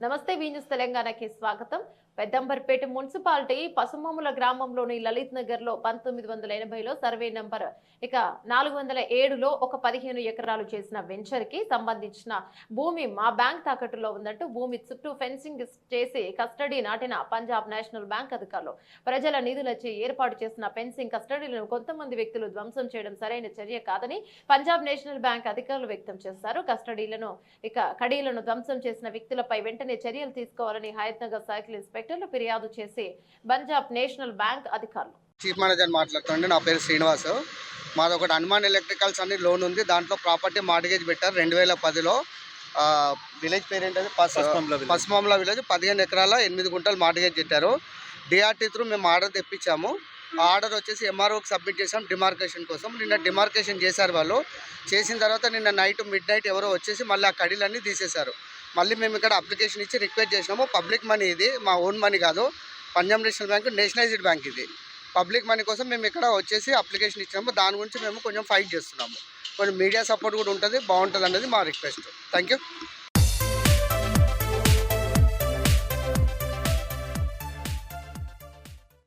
నమస్తే వీన్యూస్ తెలంగాణకి స్వాగతం. పెద్దంబర్పేట మున్సిపాలిటీ పసుమముల గ్రామంలోని లలిత్ నగర్లో పంతొమ్మిది వందల ఎనభైలో సర్వే నంబర్ ఇక నాలుగు వందల ఏడులో ఒక పదిహేను ఎకరాలు చేసిన వెంచర్కి సంబంధించిన భూమి మా బ్యాంక్ తాకట్టులో ఉందంటూ భూమి చుట్టూ ఫెన్సింగ్ చేసి కస్టడీ నాటిన పంజాబ్ నేషనల్ బ్యాంక్ అధికారులు. ప్రజల నిధులచే ఏర్పాటు చేసిన ఫెన్సింగ్ కస్టడీలను కొంతమంది వ్యక్తులు ధ్వంసం చేయడం సరైన చర్య కాదని పంజాబ్ నేషనల్ బ్యాంక్ అధికారులు వ్యక్తం చేశారు. కస్టడీలను ఇక కడీలను ధ్వంసం చేసిన వ్యక్తులపై వెంటనే చర్యలు తీసుకోవాలని హయత్ నగర్ సైకిల్ ఇన్స్పెక్టర్లు ఫిర్యాదు చేసి పంజాబ్ నేషనల్ బ్యాంక్ అధికారులు. చీఫ్ మేనేజర్ మాట్లాడుతుండే నా పేరు శ్రీనివాస్. మాది ఒకటి హనుమాన్ ఎలక్ట్రికల్స్ అని లోన్ ఉంది. దాంట్లో ప్రాపర్టీ మార్టిగేజ్ పెట్టారు. రెండు వేల పదిలో విలేజ్ పేరు ఏంటది పసుమామల విలేజ్. పదిహేను ఎకరాల ఎనిమిది గుంటలు మార్టిగేజ్ పెట్టారు. డిఆర్టీ త్రూ మేము ఆర్డర్ తెప్పించాము. ఆ ఆర్డర్ వచ్చేసి ఎంఆర్ఓకి సబ్మిట్ చేసాం డిమార్కేషన్ కోసం. నిన్న డిమార్కేషన్ చేశారు వాళ్ళు. చేసిన తర్వాత నిన్న నైట్ మిడ్ నైట్ ఎవరో వచ్చేసి మళ్ళీ ఆ కడీలన్నీ తీసేశారు. మళ్ళీ మేము ఇక్కడ అప్లికేషన్ ఇచ్చి రిక్వెస్ట్ చేసినాము. పబ్లిక్ మనీ ఇది మా ఓన్ మనీ కాదు. Punjab national bank nationalised bank ఇది. పబ్లిక్ మనీ కోసం మేము ఇక్కడ వచ్చేసి అప్లికేషన్ ఇచ్చాము దాని గురించి మేము కొంచెం ఫైట్ చేస్తున్నాము. కొంచెం మీడియా సపోర్ట్ కూడా ఉంటుంది బాగుంటుంది అనేది మా రిక్వెస్ట్. Thank you